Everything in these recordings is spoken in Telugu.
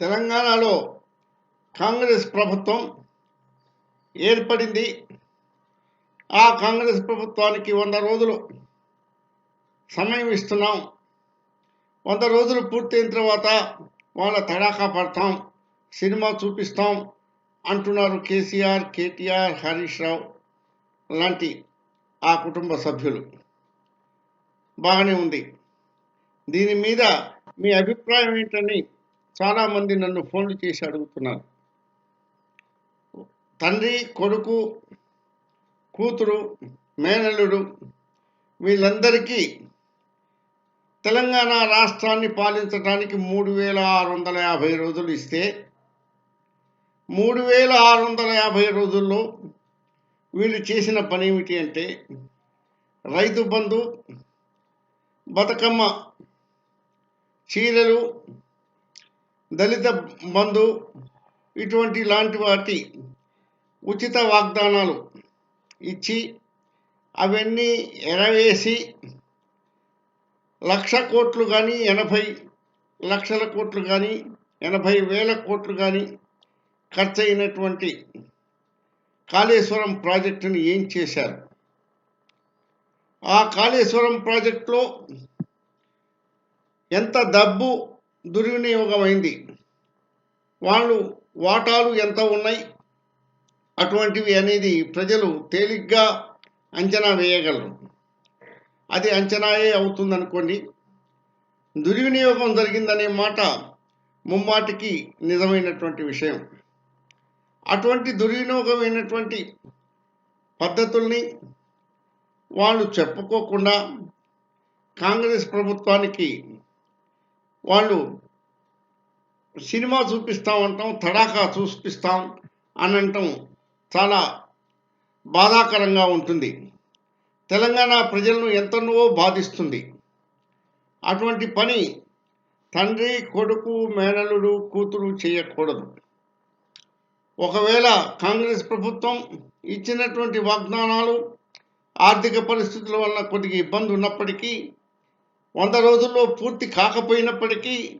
తెలంగాణలో కాంగ్రెస్ ప్రభుత్వం ఏర్పడింది. ఆ కాంగ్రెస్ ప్రభుత్వానికి వంద రోజులు సమయం ఇస్తున్నాం. వంద రోజులు పూర్తయిన తర్వాత వాళ్ళ తడాకా పడతాం సినిమా చూపిస్తాం అంటున్నారు కేసీఆర్ కేటీఆర్ హరీష్ రావు లాంటి ఆ కుటుంబ సభ్యులు. బాగానే ఉంది. దీని మీద మీ అభిప్రాయం ఏంటని చాలామంది నన్ను ఫోన్లు చేసి అడుగుతున్నారు. తండ్రి కొడుకు కూతురు మేనల్లుడు వీళ్ళందరికీ తెలంగాణ రాష్ట్రాన్ని పాలించడానికి మూడు వేల ఆరు వందల యాభై రోజులు ఇస్తే మూడు వేల ఆరు వందల యాభై రోజుల్లో వీళ్ళు చేసిన పని ఏమిటి అంటే రైతు బంధు బతుకమ్మ చీరలు దళిత బంధు ఇటువంటి లాంటి వాటి ఉచిత వాగ్దానాలు ఇచ్చి అవన్నీ ఎరవేసి లక్ష కోట్లు కానీ ఎనభై లక్షల కోట్లు కానీ ఎనభై వేల కోట్లు కానీ ఖర్చు అయినటువంటి కాళేశ్వరం ప్రాజెక్టుని ఏం చేశారు? ఆ కాళేశ్వరం ప్రాజెక్టులో ఎంత డబ్బు దుర్వినియోగమైంది. వాళ్ళు వాటాలు ఎంత ఉన్నాయి? అటువంటివి అనేది ప్రజలు తేలిగ్గా అంచనా వేయగలరు. అది అంచనాయే అవుతుందనుకోండి. దుర్వినియోగం జరిగిందనే మాట ముమ్మాటికి నిజమైనటువంటి విషయం. అటువంటి దుర్వినియోగమైనటువంటి పద్ధతుల్ని వాళ్ళు చెప్పుకోకుండా కాంగ్రెస్ ప్రభుత్వానికి వాళ్ళు సినిమా చూపిస్తామంటాం తడాకా చూపిస్తాం అని అంటాం. చాలా బాధాకరంగా ఉంటుంది. తెలంగాణ ప్రజలను ఎంతనో బాధిస్తుంది. అటువంటి పని తండ్రి కొడుకు మేనలుడు కూతురు చేయకూడదు. ఒకవేళ కాంగ్రెస్ ప్రభుత్వం ఇచ్చినటువంటి వాగ్దానాలు ఆర్థిక పరిస్థితుల వల్ల కొద్దిగా ఇబ్బంది ఉన్నప్పటికీ వంద రోజుల్లో పూర్తి కాకపోయినప్పటికీ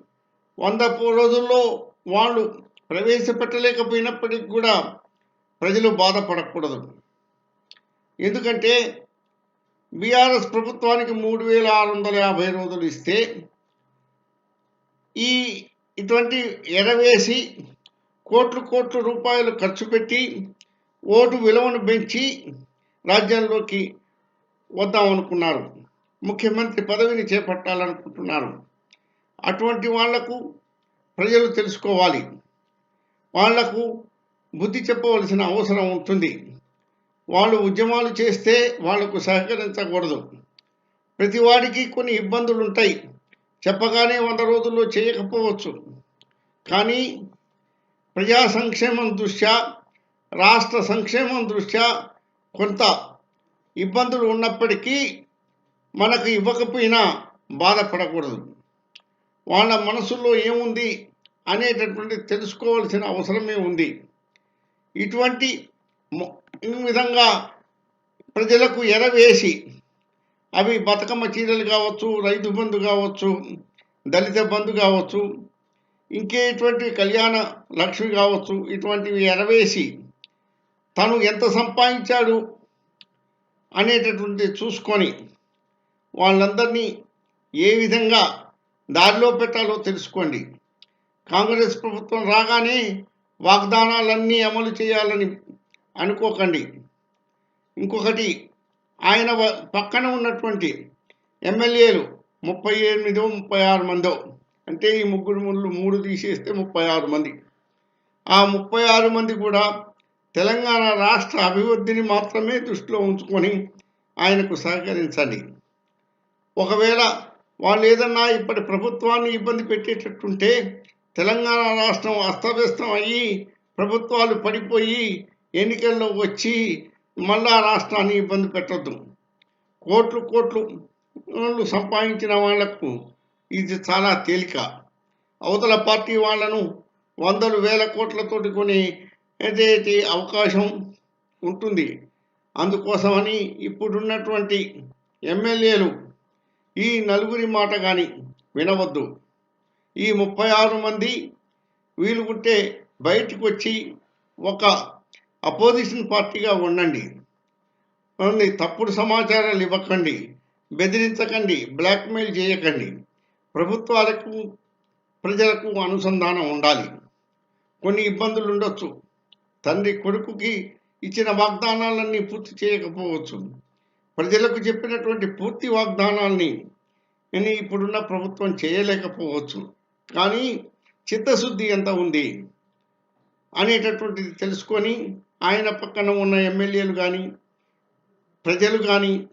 వంద పో- రోజుల్లో వాళ్ళు ప్రవేశపెట్టలేకపోయినప్పటికీ కూడా ప్రజలు బాధపడకూడదు. ఎందుకంటే బీఆర్ఎస్ ప్రభుత్వానికి మూడు వేల ఆరు వందల యాభై రోజులు ఇస్తే ఈ ఇటువంటి ఎరవేసి కోట్లు కోట్లు రూపాయలు ఖర్చు పెట్టి ఓటు విలువను పెంచి రాజ్యంలోకి వద్దామనుకున్నారు. ముఖ్యమంత్రి పదవిని చేపట్టాలనుకుంటున్నారు. అటువంటి వాళ్ళకు ప్రజలు తెలుసుకోవాలి. వాళ్ళకు బుద్ధి చెప్పవలసిన అవసరం ఉంటుంది. వాళ్ళు ఉద్యమాలు చేస్తే వాళ్ళకు సహకరించకూడదు. ప్రతివాడికి కొన్ని ఇబ్బందులు ఉంటాయి చెప్పగానే వంద రోజుల్లో చేయకపోవచ్చు. కానీ ప్రజా సంక్షేమం దృష్ట్యా రాష్ట్ర సంక్షేమం దృష్ట్యా కొంత ఇబ్బందులు ఉన్నప్పటికీ మనకు ఇవ్వకపోయినా బాధపడకూడదు. వాళ్ళ మనసులో ఏముంది అనేటటువంటి తెలుసుకోవాల్సిన అవసరమే ఉంది. ఇటువంటి ఈ విధంగా ప్రజలకు ఎరవేసి అవి బతుకమ్మ చీరలు కావచ్చు రైతు బంధు కావచ్చు దళిత బంధు కావచ్చు ఇంకే ఇటువంటి కళ్యాణ లక్ష్మి కావచ్చు ఇటువంటివి ఎరవేసి తను ఎంత సంపాదించాడు అనేటటువంటి చూసుకొని వాళ్ళందరినీ ఏ విధంగా దారిలో పెట్టాలో తెలుసుకోండి. కాంగ్రెస్ ప్రభుత్వం రాగానే వాగ్దానాలన్నీ అమలు చేయాలని అనుకోకండి. ఇంకొకటి ఆయన వ- పక్కన ఉన్నటువంటి ఎమ్మెల్యేలు ముప్పై ఎనిమిదో ముప్పై ఆరు మందో అంటే ఈ ముగ్గురు ముళ్ళు మూడు తీసేస్తే ముప్పై ఆరు మంది. ఆ ముప్పై ఆరు మంది కూడా తెలంగాణ రాష్ట్ర అభివృద్ధిని మాత్రమే దృష్టిలో ఉంచుకొని ఆయనకు సహకరించండి. ఒకవేళ వాళ్ళు ఏదన్నా ఇప్పటి ప్రభుత్వాన్ని ఇబ్బంది పెట్టేటట్టుంటే తెలంగాణ రాష్ట్రం అస్తవ్యస్తం అయ్యి ప్రభుత్వాలు పడిపోయి ఎన్నికల్లో వచ్చి మళ్ళా రాష్ట్రాన్ని ఇబ్బంది పెట్టద్దు. కోట్లు కోట్లు సంపాదించిన వాళ్ళకు ఇది చాలా తేలిక. అవతల పార్టీ వాళ్ళను వందలు వేల కోట్లతోటి కొని ఏదైతే అవకాశం ఉంటుంది అందుకోసమని ఇప్పుడున్నటువంటి ఎమ్మెల్యేలు ఈ నలుగురి మాట కానీ వినవద్దు. ఈ ముప్పై ఆరు మంది వీలు బయటకు వచ్చి ఒక అపోజిషన్ పార్టీగా ఉండండి. ఓన్లీ తప్పుడు సమాచారాలు ఇవ్వకండి. బెదిరించకండి. బ్లాక్మెయిల్ చేయకండి. ప్రభుత్వాలకు ప్రజలకు అనుసంధానం ఉండాలి. కొన్ని ఇబ్బందులు ఉండొచ్చు. తండ్రి కొడుకుకి ఇచ్చిన వాగ్దానాలన్నీ పూర్తి చేయకపోవచ్చు. ప్రజలకు చెప్పినటువంటి పూర్తి వాగ్దానాల్ని నేను ఇప్పుడున్న ప్రభుత్వం చేయలేకపోవచ్చు. కానీ చిత్తశుద్ధి ఎంత ఉంది అనేటటువంటిది తెలుసుకొని ఆయన పక్కన ఉన్న ఎమ్మెల్యేలు కానీ ప్రజలు కానీ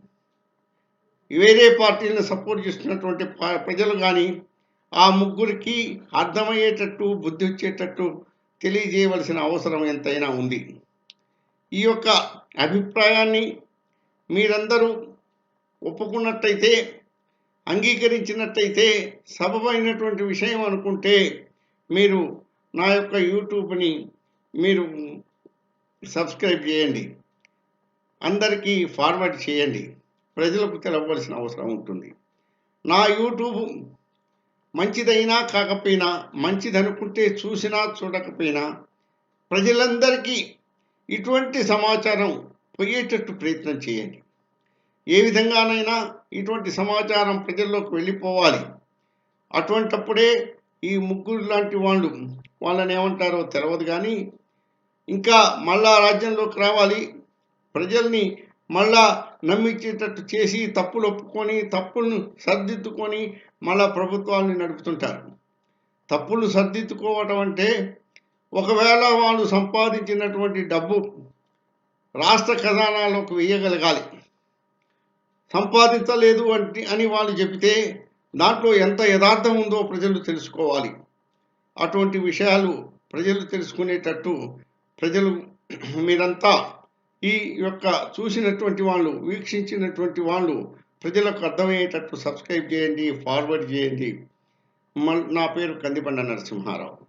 వేరే పార్టీలను సపోర్ట్ చేస్తున్నటువంటి ప- ప్రజలు కానీ ఆ ముగ్గురికి అర్థమయ్యేటట్టు బుద్ధి వచ్చేటట్టు తెలియజేయవలసిన అవసరం ఎంతైనా ఉంది. ఈ యొక్క అభిప్రాయాన్ని మీరందరూ ఒప్పుకున్నట్టయితే అంగీకరించినట్టయితే సబబైనటువంటి విషయం అనుకుంటే మీరు నా యొక్క యూట్యూబ్ని మీరు సబ్స్క్రైబ్ చేయండి. అందరికీ ఫార్వర్డ్ చేయండి. ప్రజలకు తెలవలసిన అవసరం ఉంటుంది. నా యూట్యూబ్ మంచిదైనా కాకపోయినా మంచిదనుకుంటే చూసినా చూడకపోయినా ప్రజలందరికీ ఇటువంటి సమాచారం పోయేటట్టు ప్రయత్నం చేయండి. ఏ విధంగానైనా ఇటువంటి సమాచారం ప్రజల్లోకి వెళ్ళిపోవాలి. అటువంటప్పుడే ఈ ముగ్గురు లాంటి వాళ్ళు వాళ్ళని ఏమంటారో తెలియదు కానీ ఇంకా మళ్ళా రాజ్యంలోకి రావాలి. ప్రజల్ని మళ్ళా నమ్మించేటట్టు చేసి తప్పులు ఒప్పుకొని తప్పులను సర్దిద్దుకొని మళ్ళా ప్రభుత్వాన్ని నడుపుతుంటారు. తప్పులు సర్దిద్దుకోవటం అంటే ఒకవేళ వాళ్ళు సంపాదించినటువంటి డబ్బు రాష్ట్ర ఖజానాలోకి వేయగలగాలి. సంపాదించలేదు అంటే అని వాళ్ళు చెబితే దాంట్లో ఎంత యథార్థం ఉందో ప్రజలు తెలుసుకోవాలి. అటువంటి విషయాలు ప్రజలు తెలుసుకునేటట్టు ప్రజలు మీరంతా ఈ యొక్క చూసినటువంటి వాళ్ళు వీక్షించినటువంటి వాళ్ళు ప్రజలకు అర్థమయ్యేటట్టు సబ్స్క్రైబ్ చేయండి ఫార్వర్డ్ చేయండి. మ నా పేరు కందిబండ నరసింహారావు.